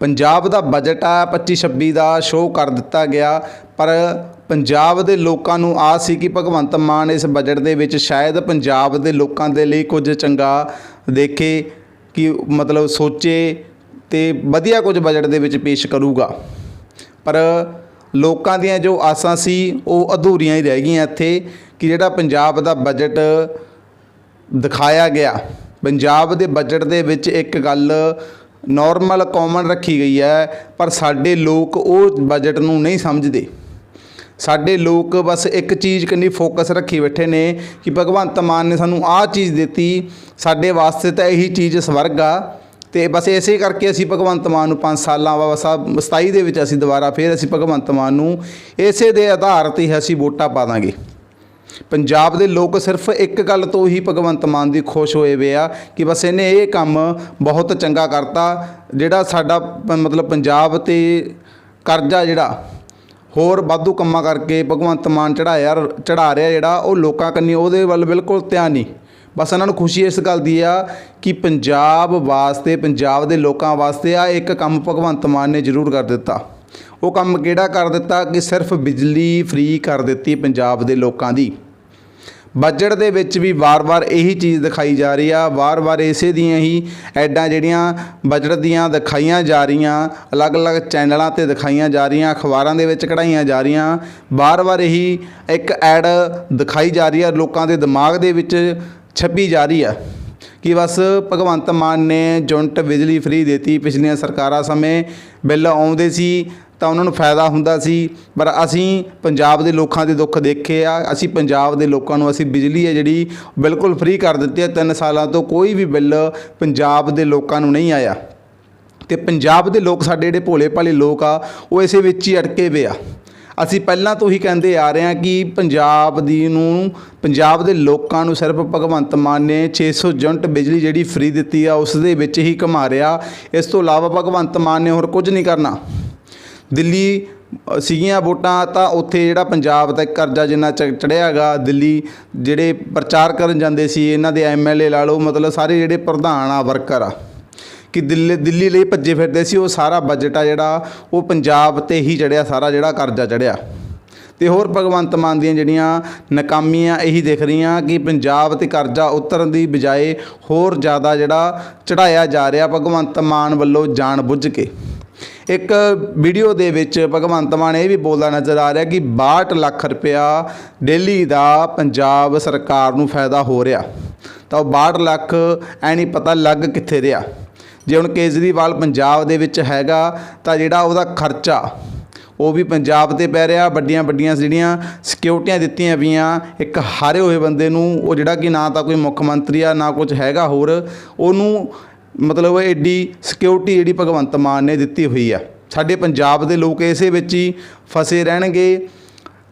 ਪੰਜਾਬ ਦਾ budget ਆ 25 26 ਦਾ show ਕਰ ਦਿੱਤਾ ਗਿਆ। ਪਰ ਪੰਜਾਬ ਦੇ ਲੋਕਾਂ ਨੂੰ ਆਸ ਸੀ ਕਿ ਭਗਵੰਤ ਮਾਨ ਇਸ ਬਜਟ ਦੇ ਵਿੱਚ ਸ਼ਾਇਦ ਪੰਜਾਬ ਦੇ ਲੋਕਾਂ ਦੇ ਲਈ ਕੁਝ ਚੰਗਾ ਦੇਖੇ, ਕਿ ਮਤਲਬ ਸੋਚੇ ਤੇ ਵਧੀਆ ਕੁਝ ਬਜਟ ਦੇ ਵਿੱਚ ਪੇਸ਼ ਕਰੂਗਾ। ਪਰ ਲੋਕਾਂ ਦੀਆਂ ਜੋ ਆਸਾਂ ਸੀ, ਉਹ ਅਧੂਰੀਆਂ ਹੀ ਰਹਿ ਗਈਆਂ ਇੱਥੇ ਕਿ ਜਿਹੜਾ ਪੰਜਾਬ ਦਾ ਬਜਟ ਦਿਖਾਇਆ ਗਿਆ। ਪੰਜਾਬ ਦੇ ਬਜਟ ਦੇ ਵਿੱਚ ਇੱਕ ਗੱਲ ਨਾਰਮਲ ਕਾਮਨ ਰੱਖੀ ਗਈ ਹੈ, ਪਰ ਸਾਡੇ ਲੋਕ ਉਹ ਬਜਟ ਨੂੰ ਨਹੀਂ ਸਮਝਦੇ। ਸਾਡੇ ਲੋਕ ਬਸ ਇੱਕ ਚੀਜ਼ ਕੰਨੀ ਫੋਕਸ ਰੱਖੀ ਬੈਠੇ ਨੇ ਕਿ ਭਗਵੰਤ ਮਾਨ ਨੇ ਸਾਨੂੰ ਆਹ ਚੀਜ਼ ਦਿੱਤੀ, ਸਾਡੇ ਵਾਸਤੇ ਤਾਂ ਇਹੀ ਚੀਜ਼ ਸਵਰਗ ਆ। ਤੇ ਬਸ ਇਸੇ ਕਰਕੇ ਅਸੀਂ ਭਗਵੰਤ ਮਾਨ ਨੂੰ 5 ਸਾਲਾਂ ਬਾਅਦ 27 ਦੇ ਵਿੱਚ ਅਸੀਂ ਦੁਬਾਰਾ ਫਿਰ ਅਸੀਂ ਭਗਵੰਤ ਮਾਨ ਨੂੰ ਇਸੇ ਦੇ ਆਧਾਰ ਤੇ ਅਸੀਂ ਵੋਟਾਂ ਪਾ ਦਾਂਗੇ। ਪੰਜਾਬ ਦੇ ਲੋਕ ਸਿਰਫ ਇੱਕ ਗੱਲ ਤੋਂ ਹੀ ਭਗਵੰਤ ਮਾਨ ਦੀ ਖੁਸ਼ ਹੋਏ ਵੇ ਆ ਕਿ ਬਸ ਇਹਨੇ ਇਹ ਕੰਮ ਬਹੁਤ ਚੰਗਾ ਕਰਤਾ, ਜਿਹੜਾ ਸਾਡਾ ਮਤਲਬ ਪੰਜਾਬ ਤੇ ਕਰਜ਼ਾ ਜਿਹੜਾ, ਹੋਰ ਵਾਧੂ ਕੰਮਾਂ ਕਰਕੇ ਭਗਵੰਤ ਮਾਨ ਚੜਾਇਆ ਚੜਾ ਰਿਹਾ ਜਿਹੜਾ, ਉਹ ਲੋਕਾਂ ਕੰਨੀ ਉਹਦੇ ਵੱਲ ਬਿਲਕੁਲ ਧਿਆਨ ਨਹੀਂ। ਬਸ ਇਹਨਾਂ ਨੂੰ ਖੁਸ਼ੀ ਇਸ ਗੱਲ ਦੀ ਆ ਕਿ ਪੰਜਾਬ ਵਾਸਤੇ, ਪੰਜਾਬ ਦੇ ਲੋਕਾਂ ਵਾਸਤੇ ਆ ਇੱਕ ਕੰਮ ਭਗਵੰਤ ਮਾਨ ਨੇ ਜ਼ਰੂਰ ਕਰ ਦਿੱਤਾ। ਉਹ ਕੰਮ ਕਿਹੜਾ ਕਰ ਦਿੱਤਾ? ਕਿ ਸਿਰਫ ਬਿਜਲੀ ਫ੍ਰੀ ਕਰ ਦਿੱਤੀ ਪੰਜਾਬ ਦੇ ਲੋਕਾਂ ਦੀ। ਬਜਟ ਦੇ ਵਿੱਚ ਵੀ ਵਾਰ-ਵਾਰ ਇਹੀ ਚੀਜ਼ ਦਿਖਾਈ ਜਾ ਰਹੀ ਆ। ਵਾਰ-ਵਾਰ ਇਸੇ ਦੀਆਂ ਹੀ ਐਡਾਂ ਜਿਹੜੀਆਂ ਬਜਟ ਦੀਆਂ ਦਿਖਾਈਆਂ ਜਾ ਰਹੀਆਂ, ਅਲੱਗ-ਅਲੱਗ ਚੈਨਲਾਂ ਤੇ ਦਿਖਾਈਆਂ ਜਾ ਰਹੀਆਂ, ਅਖਬਾਰਾਂ ਦੇ ਵਿੱਚ ਕਢਾਈਆਂ ਜਾ ਰਹੀਆਂ। ਵਾਰ-ਵਾਰ ਇਹੀ ਇੱਕ ਐਡ ਦਿਖਾਈ ਜਾ ਰਹੀ ਆ, ਲੋਕਾਂ ਦੇ ਦਿਮਾਗ ਦੇ ਵਿੱਚ ਛਪੀ ਜਾ ਰਹੀ ਆ ਕਿ ਬਸ ਭਗਵੰਤ ਮਾਨ ਨੇ ਜੁਨਟ ਬਿਜਲੀ ਫ੍ਰੀ ਦਿੱਤੀ। ਪਿਛਲੀਆਂ ਸਰਕਾਰਾਂ ਸਮੇਂ ਬਿੱਲ ਆਉਂਦੇ ਸੀ ਤਾਂ ਉਹਨਾਂ ਨੂੰ ਫਾਇਦਾ ਹੁੰਦਾ ਸੀ। ਪਰ ਅਸੀਂ ਪੰਜਾਬ ਦੇ ਲੋਕਾਂ ਦੇ ਦੁੱਖ ਦੇਖੇ ਆ। ਅਸੀਂ ਪੰਜਾਬ ਦੇ ਲੋਕਾਂ ਨੂੰ ਅਸੀਂ ਬਿਜਲੀ ਹੈ ਜਿਹੜੀ ਬਿਲਕੁਲ ਫ੍ਰੀ ਕਰ ਦਿੱਤੀ ਹੈ। 3 ਸਾਲਾਂ ਤੋਂ ਕੋਈ ਵੀ ਬਿੱਲ ਪੰਜਾਬ ਦੇ ਲੋਕਾਂ ਨੂੰ ਨਹੀਂ ਆਇਆ। ਤੇ ਪੰਜਾਬ ਦੇ ਲੋਕ ਸਾਡੇ ਜਿਹੜੇ ਭੋਲੇ ਭਾਲੇ ਲੋਕ ਆ, ਉਹ ਇਸੇ ਵਿੱਚ ਹੀ ਅਟਕੇ ਵੇ ਆ। ਅਸੀਂ ਪਹਿਲਾਂ ਤੋਂ ਹੀ ਕਹਿੰਦੇ ਆ ਰਹੇ ਹਾਂ ਕਿ ਪੰਜਾਬ ਦੀ ਨੂੰ, ਪੰਜਾਬ ਦੇ ਲੋਕਾਂ ਨੂੰ ਸਿਰਫ ਭਗਵੰਤ ਮਾਨ ਨੇ 600 ਯੂਨਿਟ ਬਿਜਲੀ ਜਿਹੜੀ ਫ੍ਰੀ ਦਿੱਤੀ ਆ, ਉਸ ਦੇ ਵਿੱਚ ਹੀ ਘੁਮਾ ਰਿਹਾ। ਇਸ ਤੋਂ ਇਲਾਵਾ ਭਗਵੰਤ ਮਾਨ ਨੇ ਹੋਰ ਕੁਝ ਨਹੀਂ ਕਰਨਾ। ਦਿੱਲੀ ਸੀਗੀਆਂ ਵੋਟਾਂ ਤਾਂ ਉੱਥੇ ਜਿਹੜਾ ਪੰਜਾਬ ਦਾ ਕਰਜ਼ਾ ਜਿੰਨਾ ਚੜਿਆ ਹੈਗਾ ਦਿੱਲੀ ਜਿਹੜੇ ਪ੍ਰਚਾਰ ਕਰਨ ਜਾਂਦੇ ਸੀ, ਇਹਨਾਂ ਦੇ ਐਮਐਲਏ ਲਾ ਲਓ, ਮਤਲਬ ਸਾਰੇ ਜਿਹੜੇ ਪ੍ਰਧਾਨ ਆ, ਵਰਕਰ ਆ, ਕਿ ਦਿੱਲੀ ਦਿੱਲੀ ਲਈ ਭੱਜੇ ਫਿਰਦੇ ਸੀ, ਉਹ ਸਾਰਾ ਬਜਟ ਆ ਜਿਹੜਾ, ਉਹ ਪੰਜਾਬ ਤੇ ਹੀ ਚੜਿਆ, ਸਾਰਾ ਜਿਹੜਾ ਕਰਜ਼ਾ ਚੜਿਆ। ਤੇ ਹੋਰ ਭਗਵੰਤ ਮਾਨ ਦੀਆਂ ਜਿਹੜੀਆਂ ਨਾਕਾਮੀਆਂ ਇਹੀ ਦਿਖ ਰਹੀਆਂ, ਕਿ ਪੰਜਾਬ ਤੇ ਕਰਜ਼ਾ ਉਤਰਨ ਦੀ ਬਜਾਏ ਹੋਰ ਜ਼ਿਆਦਾ ਜਿਹੜਾ ਚੜਾਇਆ ਜਾ ਰਿਹਾ, ਭਗਵੰਤ ਮਾਨ ਵੱਲੋਂ ਜਾਣ ਬੁੱਝ ਕੇ। ਇੱਕ ਵੀਡੀਓ ਦੇ ਵਿੱਚ ਭਗਵੰਤ ਮਾਨ ਇਹ ਵੀ ਬੋਲਦਾ ਨਜ਼ਰ ਆ ਰਿਹਾ ਕਿ 62 ਲੱਖ ਰੁਪਇਆ ਡੇਲੀ ਦਾ ਪੰਜਾਬ ਸਰਕਾਰ ਨੂੰ ਫਾਇਦਾ ਹੋ ਰਿਹਾ। ਤਾਂ ਉਹ 62 ਲੱਖ ਐ ਨਹੀਂ ਪਤਾ ਲੱਗ ਕਿੱਥੇ ਰਿਹਾ। ਜੇ ਹੁਣ ਕੇਜਰੀਵਾਲ ਪੰਜਾਬ ਦੇ ਵਿੱਚ ਹੈਗਾ ਤਾਂ ਜਿਹੜਾ ਉਹਦਾ ਖਰਚਾ, ਉਹ ਵੀ ਪੰਜਾਬ ਤੇ ਪੈ ਰਿਹਾ, ਵੱਡੀਆਂ ਵੱਡੀਆਂ ਜਿਹੜੀਆਂ ਸਿਕਿਉਰਟੀਆਂ ਦਿੱਤੀਆਂ ਪਈਆਂ, ਇੱਕ ਹਾਰੇ ਹੋਏ ਬੰਦੇ ਨੂੰ, ਉਹ ਜਿਹੜਾ ਕਿ ਨਾ ਤਾਂ ਕੋਈ ਮੁੱਖ ਮੰਤਰੀ ਆ, ਨਾ ਕੁਝ ਹੈਗਾ ਹੋਰ, ਉਹਨੂੰ ਮਤਲਬ ਐਡੀ ਸਿਕਿਉਰਿਟੀ ਜਿਹੜੀ ਭਗਵੰਤ ਮਾਨ ਨੇ ਦਿੱਤੀ ਹੋਈ ਆ। ਸਾਡੇ ਪੰਜਾਬ ਦੇ ਲੋਕ ਇਸੇ ਵਿੱਚ ਹੀ ਫਸੇ ਰਹਿਣਗੇ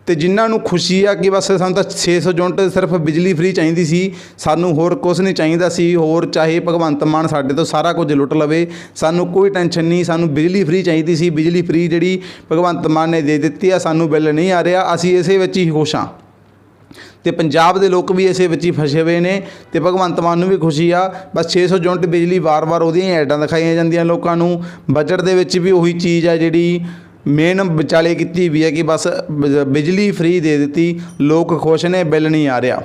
ਤੇ ਜਿਨ੍ਹਾਂ ਨੂੰ ਖੁਸ਼ੀ ਆ ਕਿ ਬਸ ਸਾਨੂੰ ਤਾਂ 600 ਯੂਨਿਟ ਸਿਰਫ ਬਿਜਲੀ ਫ੍ਰੀ ਚਾਹੀਦੀ ਸੀ, ਸਾਨੂੰ ਹੋਰ ਕੁਝ ਨਹੀਂ ਚਾਹੀਦਾ ਸੀ, ਹੋਰ ਚਾਹੇ ਭਗਵੰਤ ਮਾਨ ਸਾਡੇ ਤੋਂ ਸਾਰਾ ਕੁਝ ਲੁੱਟ ਲਵੇ, ਸਾਨੂੰ ਕੋਈ ਟੈਨਸ਼ਨ ਨਹੀਂ, ਸਾਨੂੰ ਬਿਜਲੀ ਫ੍ਰੀ ਚਾਹੀਦੀ ਸੀ, ਬਿਜਲੀ ਫ੍ਰੀ ਜਿਹੜੀ ਭਗਵੰਤ ਮਾਨ ਨੇ ਦੇ ਦਿੱਤੀ ਆ, ਸਾਨੂੰ ਬਿੱਲ ਨਹੀਂ ਆ ਰਿਹਾ, ਅਸੀਂ ਇਸੇ ਵਿੱਚ ਹੀ ਖੁਸ਼ ਹਾਂ। ਤੇ ਪੰਜਾਬ ਦੇ ਲੋਕ ਵੀ ਇਸੇ ਵਿੱਚ ਹੀ ਫਸੇ ਹੋਏ ਨੇ ਤੇ ਭਗਵੰਤ ਮਾਨ ਨੂੰ ਵੀ ਖੁਸ਼ੀ ਆ। ਬਸ 600 ਯੂਨਿਟ ਬਿਜਲੀ ਵਾਰ-ਵਾਰ ਉਹਦੀਆਂ ਹੀ ਐਡਾਂ ਦਿਖਾਈਆਂ ਜਾਂਦੀਆਂ ਲੋਕਾਂ ਨੂੰ। ਬਜਟ ਦੇ ਵਿੱਚ ਵੀ ਉਹੀ ਚੀਜ਼ ਆ ਜਿਹੜੀ ਮੇਨ ਵਿਚਾਲੇ ਕੀਤੀ ਵੀ ਹੈ ਕਿ ਬਸ ਬ- ਬਿਜਲੀ ਫ੍ਰੀ ਦੇ ਦਿੱਤੀ। ਲੋਕ ਖੁਸ਼ ਨੇ, ਬਿੱਲ ਨਹੀਂ ਆ ਰਿਹਾ।